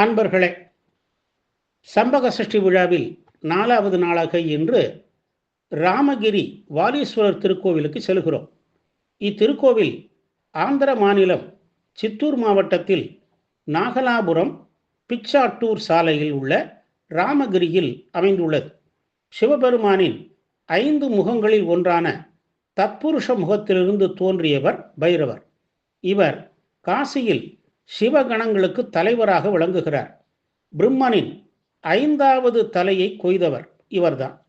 அன்பர்களே சம்பக சஷ்டி விழாவில் நாலாவது நாளாக இன்று ராமகிரி வாலீஸ்வரர் திருக்கோவிலுக்கு செல்கிறோம். இத்திருக்கோவில் ஆந்திர மாநிலம் சித்தூர் மாவட்டத்தில் நாகலாபுரம் பிச்சாட்டூர் சாலையில் உள்ள ராமகிரியில் அமைந்துள்ளது. சிவபெருமானின் ஐந்து முகங்களில் ஒன்றான தத்புருஷ முகத்திலிருந்து தோன்றியவர் பைரவர். இவர் காசியில் சிவகணங்களுக்கு தலைவராக விளங்குகிறார். பிரம்மனின் ஐந்தாவது தலையை கொய்தவர் இவர்தான்.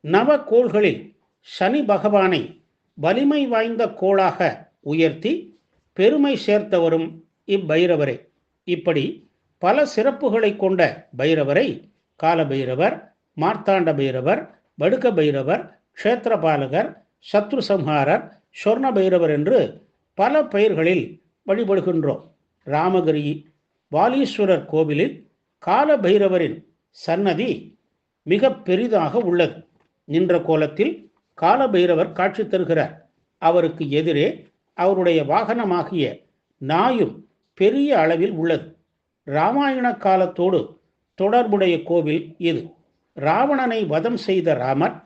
நவ கோள்களில் சனி பகவானை வலிமை வாய்ந்த கோளாக உயர்த்தி பெருமை சேர்த்தவரும் இப்பைரவரே. இப்படி பல சிறப்புகளை கொண்ட பைரவரை காலபைரவர் மார்த்தாண்ட பைரவர் வடுக்க பைரவர் க்ஷேத்திரபாலகர் சத்ரு சம்ஹாரர் சொர்ண பைரவர் என்று பல பெயர்களில் வழிபடுகின்றோம். ராமகிரி வாலீஸ்வரர் கோவிலில் கால பைரவரின் சன்னதி மிக பெரிதாக உள்ளது. நின்ற கோலத்தில் கால பைரவர் காட்சி தருகிறார். அவருக்கு எதிரே அவருடைய வாகனமாகிய நாயும் பெரிய அளவில் உள்ளது. ராமாயண காலத்தோடு தொடர்புடைய கோவில் இது. ராவணனை வதம் செய்த ராமர்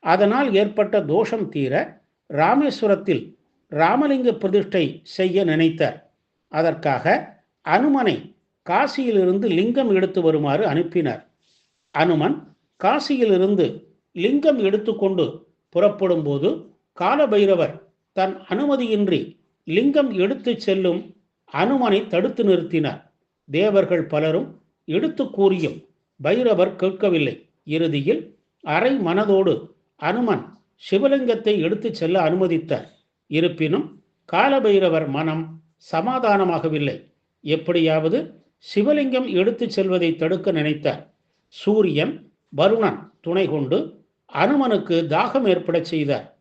அதனால் ஏற்பட்ட தோஷம் தீர ராமேஸ்வரத்தில் ராமலிங்க பிரதிஷ்டை செய்ய நினைத்தார். அதற்காக அனுமனை காசியிலிருந்து லிங்கம் எடுத்து வருமாறு அனுப்பினர். அனுமன் காசியிலிருந்து லிங்கம் எடுத்துக்கொண்டு புறப்படும் போது காலபைரவர் தன் அனுமதியின்றி லிங்கம் எடுத்து செல்லும் அனுமனை தடுத்து நிறுத்தினார். தேவர்கள் பலரும் எடுத்து கூறியும் பைரவர் கேட்கவில்லை. இறுதியில் அரை மனதோடு அனுமன் சிவலிங்கத்தை எடுத்துச் செல்ல அனுமதித்தார். இருப்பினும் காலபைரவர் மனம் சமாதானமாகவில்லை. எப்படியாவது சிவலிங்கம் எடுத்துச் செல்வதை தடுக்க நினைத்தார் சூரியன் வருணன் துணை கொண்டு அனுமனுக்கு தாகம் ஏற்படச் செய்தார்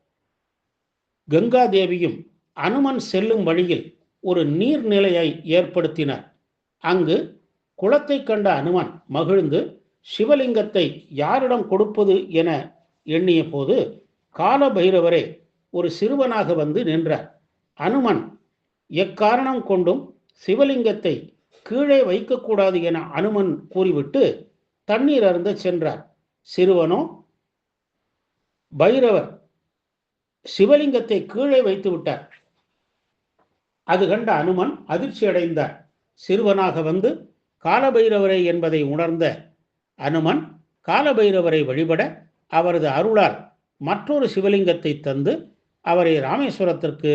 கங்காதேவியும் அனுமன் செல்லும் வழியில் ஒரு நீர்நிலையை ஏற்படுத்தினார். அங்கு குளத்தை கண்ட அனுமன் மகிழ்ந்து சிவலிங்கத்தை யாரிடம் கொடுப்பது என எண்ணிய போது காலபைரவரே ஒரு சிறுவனாக வந்து நின்றார். அனுமன் எக்காரணம் கொண்டும் சிவலிங்கத்தை கீழே வைக்கக்கூடாது என அனுமன் கூறிவிட்டு தண்ணீர் அருந்த சென்றார். சிறுவனோ பைரவர் சிவலிங்கத்தை கீழே வைத்து விட்டார். அது கண்ட அனுமன் அதிர்ச்சி அடைந்தார். சிறுவனாக வந்து காலபைரவரை என்பதை உணர்ந்த அனுமன் காலபைரவரை வழிபட அவரது அருளால் மற்றொரு சிவலிங்கத்தை தந்து அவரை ராமேஸ்வரத்திற்கு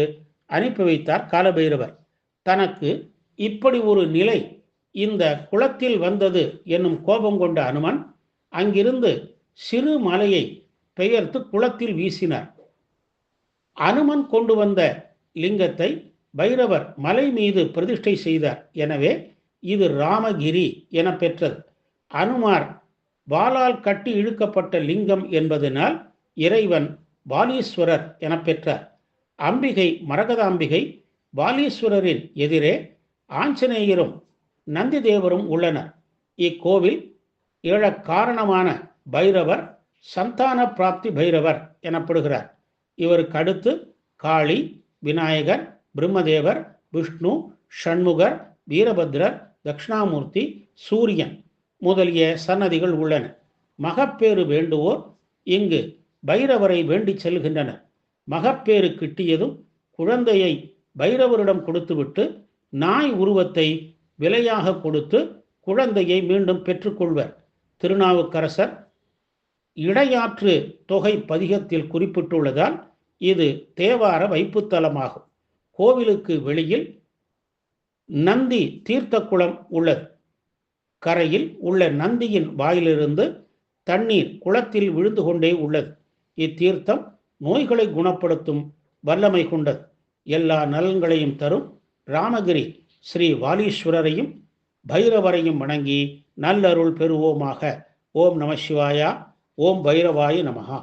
அனுப்பி வைத்தார் காலபைரவர். தனக்கு இப்படி ஒரு நிலை இந்த குளத்தில் வந்தது என்னும் கோபம் கொண்ட அனுமன் அங்கிருந்து சிறு மலையை பெயர்த்து குளத்தில் வீசினார். அனுமன் கொண்டு வந்த லிங்கத்தை பைரவர் மலை மீது பிரதிஷ்டை செய்தார். எனவே இது ராமகிரி என பெற்றது அனுமார் வாளால் கட்டி இழுக்கப்பட்ட லிங்கம் என்பதனால் இறைவன் பாலீஸ்வரர் என பெற்றார் அம்பிகை மரகதாம்பிகை பாலீஸ்வரரின் எதிரே ஆஞ்சநேயரும் நந்தி தேவரும் உள்ளனர். இக்கோவில் ஏழ காரணமான பைரவர் சந்தான பிராப்தி பைரவர் எனப்படுகிறார். இவருக்கு அடுத்து காளி விநாயகர் பிரம்மதேவர் விஷ்ணு ஷண்முகர் வீரபத்ரர் தட்சிணாமூர்த்தி சூரியன் முதலிய சன்னதிகள் உள்ளன. மகப்பேறு வேண்டுவோர் இங்கு பைரவரை வேண்டிச் செல்கின்றனர். மகப்பேறு கிட்டியதும் குழந்தையை பைரவரிடம் கொடுத்துவிட்டு நாய் உருவத்தை விலையாக கொடுத்து குழந்தையை மீண்டும் பெற்றுக்கொள்வர். திருநாவுக்கரசர் இடையாற்று தொகை பதிகத்தில் குறிப்பிட்டுள்ளதால் இது தேவார வைப்புத்தலமாகும். கோவிலுக்கு வெளியில் நந்தி தீர்த்த குளம் உள்ளது. கரையில் உள்ள நந்தியின் வாயிலிருந்து தண்ணீர் குளத்தில் விழுந்து கொண்டே உள்ளது. இத்தீர்த்தம் நோய்களை குணப்படுத்தும் வல்லமை கொண்டது எல்லா நலன்களையும் தரும் ராமகிரி ஸ்ரீ வாலீஸ்வரரையும் பைரவரையும் வணங்கி நல்லருள் பெறுவோமாக. ஓம் நம சிவாயா. ஓம் பைரவாய நமகா